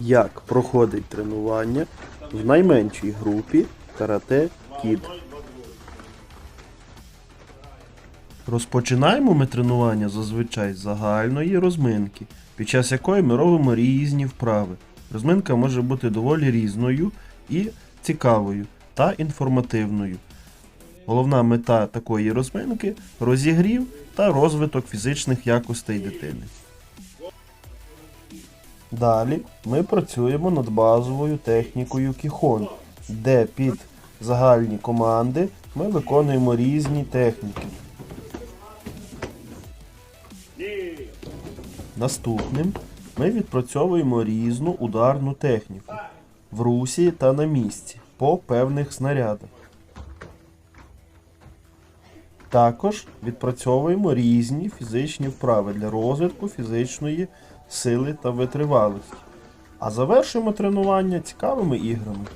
як проходить тренування в найменшій групі Карате Кід. Розпочинаємо ми тренування зазвичай з загальної розминки, під час якої ми робимо різні вправи. Розминка може бути доволі різною і цікавою та інформативною. Головна мета такої розминки розігрів та розвиток фізичних якостей дитини. Далі ми працюємо над базовою технікою кіхон, де під загальні команди ми виконуємо різні техніки. Наступним ми відпрацьовуємо різну ударну техніку в русі та на місці по певних снарядах. Також відпрацьовуємо різні фізичні вправи для розвитку фізичної сили та витривалості. А завершуємо тренування цікавими іграми.